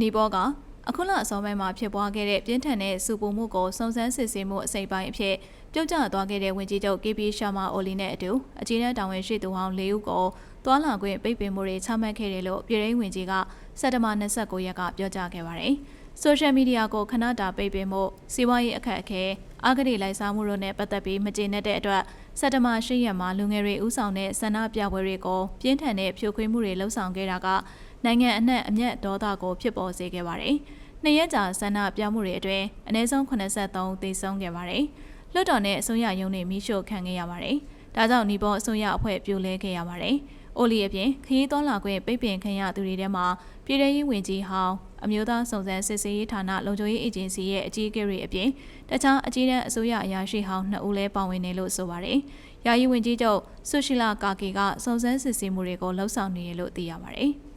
နီဘောကအခုလအစောပိုင်းမှာဖြစ်ပွားခဲ့တဲ့ပြင်းထန်တဲ့စူပူမှုကိုစုံစမ်းစစ်ဆေးမှုအစိပ်ပိုင်းအဖြစ်ပြုတ်ကျသွားခဲ့တဲ့ဝင်ကြီးချုပ် KP ရှာမာအိုလီနဲ့အတူအကြီးအကဲတာဝန်ရှိသူဟောင်း၄ဦးကိုတွာလာခွင့်ပိတ်ပင်မှုတွေချမှတ်ခဲ့တယ်လို့ပြည်ထောင်ဝင်ကြီးကစက်တဘာ29ရက်ကပြောကြားခဲ့ပါတယ်။ ဆိုရှယ်မီဒီယာကိုခဏတာပိတ်ပင်မှုစီးပွားရေးအခက်အခဲအဂတိလိုက်စားမှုတို့နဲ့ပတ်သက်ပြီးမကျေနပ်တဲ့အတွက်စက်တဘာ၈ရက်မှာလူငယ်တွေဥဆောင်တဲ့ဆန္ဒပြပွဲတွေကိုပြင်းထန်တဲ့ဖြိုခွင်းမှုတွေလှုံ့ဆော်ခဲ့တာကနိုင်ငံအနှံ့အမျက်ဒေါသကိုဖြစ်ပေါ်စေခဲ့ပါတယ်။နှစ်ရက်ကြာဆန္ဒပြမှုတွေအတွင်းအနည်းဆုံး83သေဆုံးခဲ့ပါတယ်။လွှတ်တော်နဲ့အစိုးရရုံးတွေမိရှို့ခံခဲ့ရပါတယ်။ဒါကြောင့်နီပေါ်အစိုးရအဖွဲ့ပြိုလဲခဲ့ရပါတယ်။အိုလီအပြင်ခရီးသွားလာခွင့်ပိတ်ပင်ခံရသူတွေထဲမှာပြည်ထောင်ရေးဝင်ကြီးဟောင်း အမျိုးသားစုံစမ်းစစ်ဆေးရေးဌာနလုံခြုံရေးအေဂျင်စီရဲ့အကြီးအကဲတွေအပြင်တခြားအကြီးတန်းအစိုးရအရာရှိဟောင်းနှစ်ဦးလည်းပါဝင်တယ်လို့ဆိုပါတယ်။ယာယီဝင်ကြီးချုပ်ဆုရှိလာကာကီကစုံစမ်းစစ်ဆေးမှုတွေကိုလှုပ်ဆောင်နေတယ်လို့သိရပါတယ်။